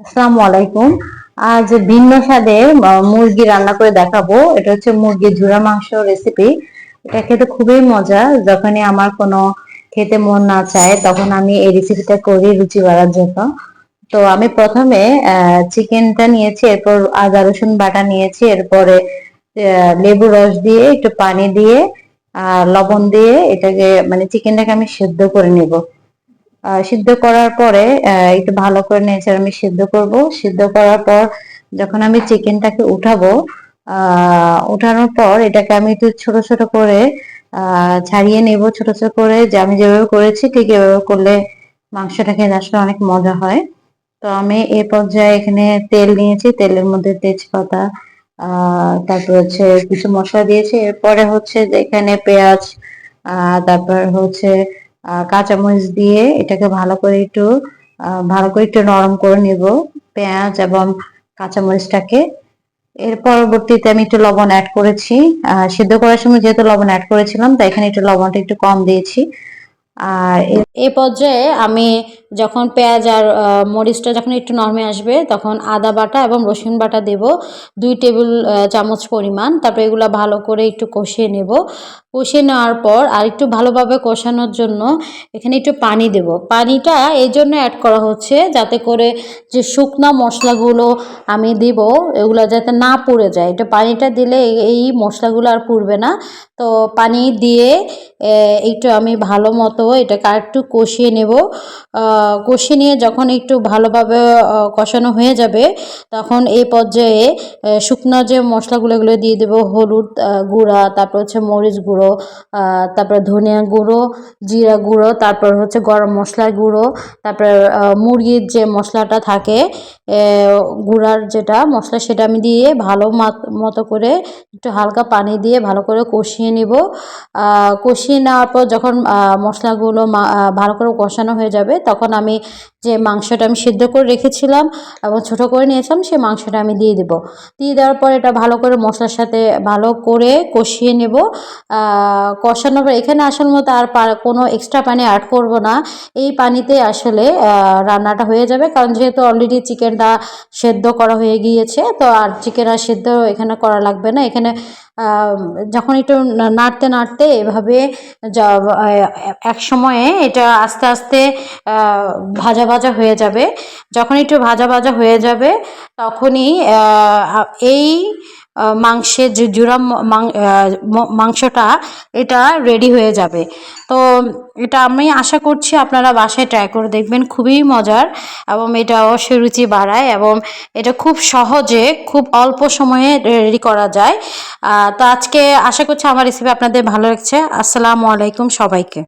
আসসালামু আলাইকুম। আজ ভিন্ন স্বাদে মুরগি রান্না করে দেখাবো। এটা হচ্ছে মুরগির ঝুরা মাংস রেসিপি এটা খেতে খুবই মজা। যখনই আমার কোনো খেতে মন না চায়, তখন আমি এই রেসিপিটা করি রুচি বাড়ার জন্য। তো আমি প্রথমে চিকেনটা নিয়েছি, এরপর আদা, রসুন বাটা নিয়েছি, এরপরে লেবু রস দিয়ে, একটু পানি দিয়ে, আর লবণ দিয়ে এটাকে মানে চিকেনটাকে আমি সেদ্ধ করে নিব। সিদ্ধ করার পরে একটু ভালো করে নেড়ে আমি সিদ্ধ করব। সিদ্ধ করার পর যখন আমি চিকেনটাকে উঠাবো উঠানোর পর এটাকে আমি একটু ছোট ছোট করে, আহ, ছাড়িয়ে নেব, ছোট ছোট করে। যে আমি যেভাবে করেছি ঠিক এভাবে করলে মাংসটা খেতে আসলে অনেক মজা হয়। তো আমি এই পর্যায়ে এখানে তেল নিয়েছি, তেলের মধ্যে তেজপাতা তারপর হচ্ছে কিছু মশলা দিয়েছি। এরপরে হচ্ছে যে এখানে পেঁয়াজ, আহ, তারপর হচ্ছে কাঁচামরিচ দিয়ে এটাকে ভালো করে একটু ভালো করে একটু নরম করে নিব, পেঁয়াজ এবং কাঁচামরিচটাকে। এর পরবর্তীতে আমি একটু লবণ অ্যাড করেছি। সিদ্ধ করার সময় যেহেতু লবণ অ্যাড করেছিলাম, তাই এখানে একটু লবণটা একটু কম দিয়েছি। আর এই পর্যায়ে আমি যখন পেঁয়াজ আর মরিচটা যখন একটু নরমে আসবে, তখন আদা বাটা এবং রসুন বাটা দেব। দুই টেবিল চামচ পরিমাণ। তারপর এগুলো ভালো করে একটু কষিয়ে নেব। কষিয়ে নেওয়ার পর আর একটু ভালোভাবে কষানোর জন্য এখানে একটু পানি দেব। পানিটা এই জন্য অ্যাড করা হচ্ছে যাতে করে যে শুকনো মশলাগুলো আমি দিব, এগুলো যাতে না পুড়ে যায়। এটা পানিটা দিলে এই মশলাগুলো আর পুড়বে না। তো পানি দিয়ে একটু আমি ভালো মতো এটাকে আর একটু কষিয়ে নেব। কষিয়ে নিয়ে যখন একটু ভালোভাবে কষানো হয়ে যাবে, তখন এই পর্যায়ে শুকনো যে মশলাগুলো এগুলো দিয়ে দেবো, হলুদ গুঁড়া, তারপর হচ্ছে মরিচ গুঁড়ো তারপর ধনিয়া গুঁড়ো, জিরা গুঁড়ো, তারপর হচ্ছে গরম মশলার গুঁড়ো, তারপর মুরগির যে মশলাটা থাকে গুঁড়ার যেটা মশলা সেটা আমি দিয়ে ভালো মাত- করে একটু হালকা পানি দিয়ে ভালো করে কষিয়ে নিব। কষিয়ে নেওয়ার পর যখন মশলাগুলো ভালো করে কষানো হয়ে যাবে তখন আমি যে মাংসটা আমি সিদ্ধ করে রেখেছিলাম এবং ছোট করে নিয়েছিলাম সেই মাংসটা আমি দিয়ে দেব। দিয়ে দেওয়ার পর এটা ভালো করে মশলার সাথে ভালো করে কষিয়ে নেব। কষানোর পর এখানে আসল মতো আর কোনো এক্সট্রা পানি অ্যাড করব না। এই পানিতে আসলে রান্নাটা হয়ে যাবে কারণ যেহেতু অলরেডি চিকেনটা সেদ্ধ করা হয়ে গিয়েছে, তো আর চিকেন আর সেদ্ধ এখানে করা লাগবে না। এখানে যখন একটু নাড়তে নাড়তে এভাবে এক সময়ে এটা আস্তে আস্তে ভাজা ভাজা হয়ে যাবে। যখন একটু ভাজা ভাজা হয়ে যাবে, তখনই এই মাংসের যে মাং- মাংসটা, এটা রেডি হয়ে যাবে। তো এটা আমি আশা করছি আপনারা বাসায় ট্রাই করে দেখবেন, খুবই মজার এবং এটা অবশ্যই রুচি বাড়ায় এবং এটা খুব সহজে, খুব অল্প সময়ে রেডি করা যায়। তো আজকে আশা করছি আমার রেসিপি আপনাদের ভালো লাগছে। আসসালামু আলাইকুম সবাইকে।